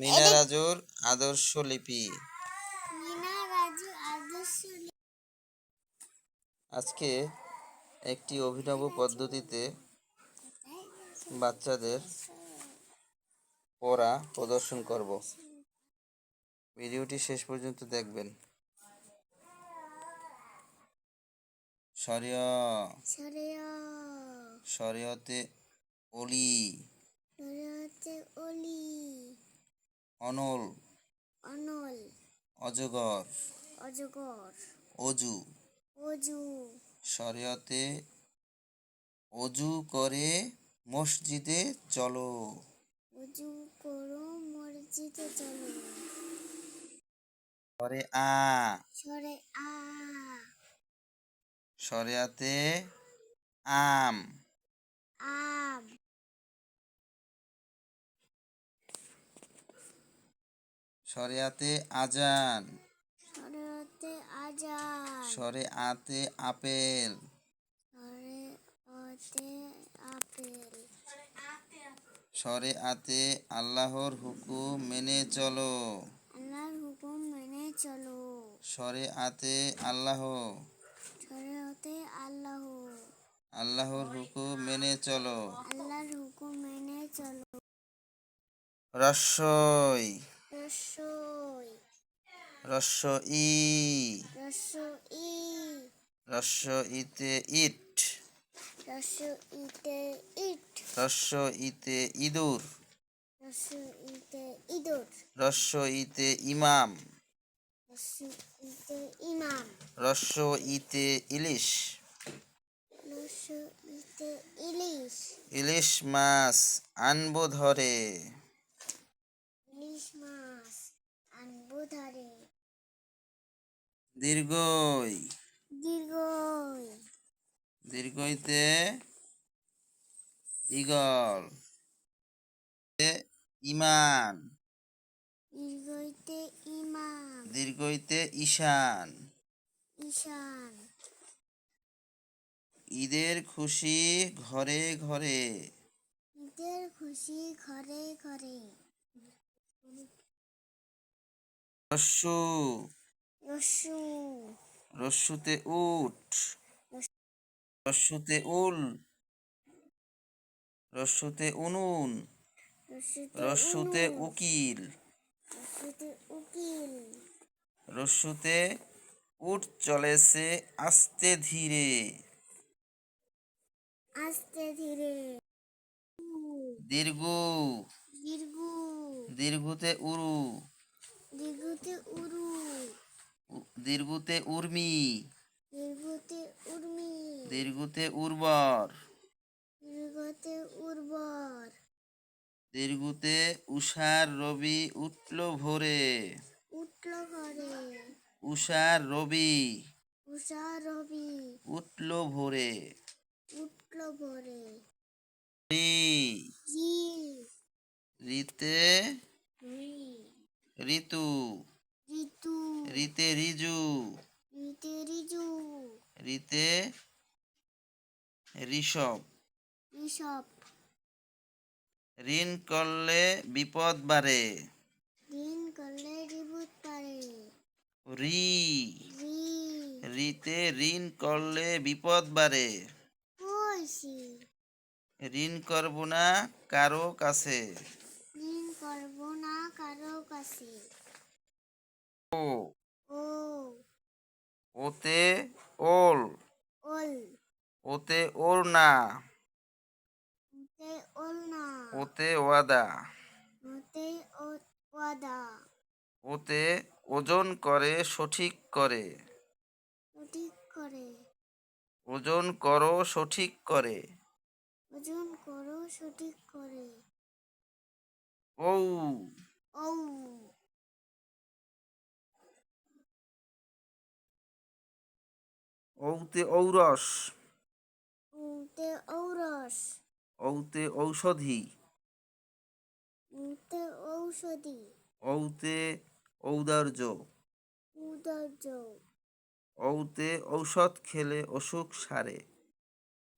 মিনা রাজুর আদর্শ লিপি। আজকে একটি অভিনব পদ্ধতিতে বাচ্চাদের পড়া প্রদর্শন করব। ভিডিওটি শেষ পর্যন্ত দেখবেন। সরেয় শরীয়তে অলি সরেয়তে অলি অনল অনল অজগর অজগর অজু অজু শরীয়তে অজু করে মসজিদে চলো। অজু করো মসজিদে চলো। পরে আ। সরে আ। শরিয়াতে আম। শরিয়াতে আজান। সরেয়তে আজান। সরে আতে আপেল। আতে আল্লাহর হুকুম মেনে চলো। আল্লাহর হুকুম মেনে চলো। সরে আতে আল্লাহ। সরেয়তে আল্লাহ। আল্লাহর হুকুম মেনে চলো। আল্লাহর হুকুম মেনে চলো। রস্যই রসই। রস্য ই রস রস্য ইতে ইট। রস ইতে ইট। রস্য ইতে ইঁদুর। রস ইতে ইঁদুর। রস্য ইতে ইমাম। রস ইতে ইমাম। রস্য ইতে ইলিশ। ইতে ইলিশ। ইলিশ মাছ আনব ধরে ইলিশ মাছ আনব ধরে দীর্ঘই। দীর্ঘই। দীর্ঘইতে ইগল ইমান দীর্ঘইতে ইমাম দীর্ঘইতে ঈশান। ঈশান। ঈদের খুশি ঘরে ঘরে। ঈদের খুশি ঘরে ঘরে। রস্যু রসু। রস্যুতে উট। রস্যুতে উল। রস্যুতে উনুন। রস্যুতে উকিল। রস্যুতে উট চলেছে আস্তে ধীরে। আস্তে ধীরে। দীর্ঘ। দীর্ঘ। দীর্ঘতে উরু দীর্ঘতে উরু দীর্ঘতে উর্মি। দীর্ঘতে উর্মি। দীর্ঘতে উর্বর। দীর্ঘতে উর্বর। দীর্ঘতে উষার রবি উঠল ভোরে। উঠল ঘরে উষার রবি। উষা রবি। উঠল ভোরে। উঠল ভরে। রি। রিতে ঋতু। রিতে রিজু। ঋতে ঋজু রিতে ঋষভ। ঋষভ। ঋণ করলে বিপদ বাড়ে। দিন করলে রিবুত পারে রি। রি। রিতে ঋণ করলে বিপদ বাড়ে। কইছি। ঋণ করব না কারও কাছে। দিন করব না কারও কাছে। ও। ওতে ওল। ওল। ওতে ওর না ওতে ওতে ওয়াদা। ওতে ও ওয়াদা। ওতে ওজন করে সঠিক করে। সঠিক করে। ওজন করো সঠিক করে। ওজন করো সঠিক করে। ও ও ঔতে ঔরস। ওতে ঔরস। ঔতে ঔষধি। ওতে ঔষধি। ঔতে ঔদার্য। ঔদার্য। ঔতে ঔষধ খেলে অসুখ সারে।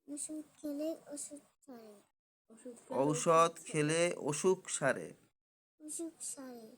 ওষুধ খেলে ছাড়ে ওষুধ ঔষধ খেলে অসুখ সারে। অভিযোগ সারে।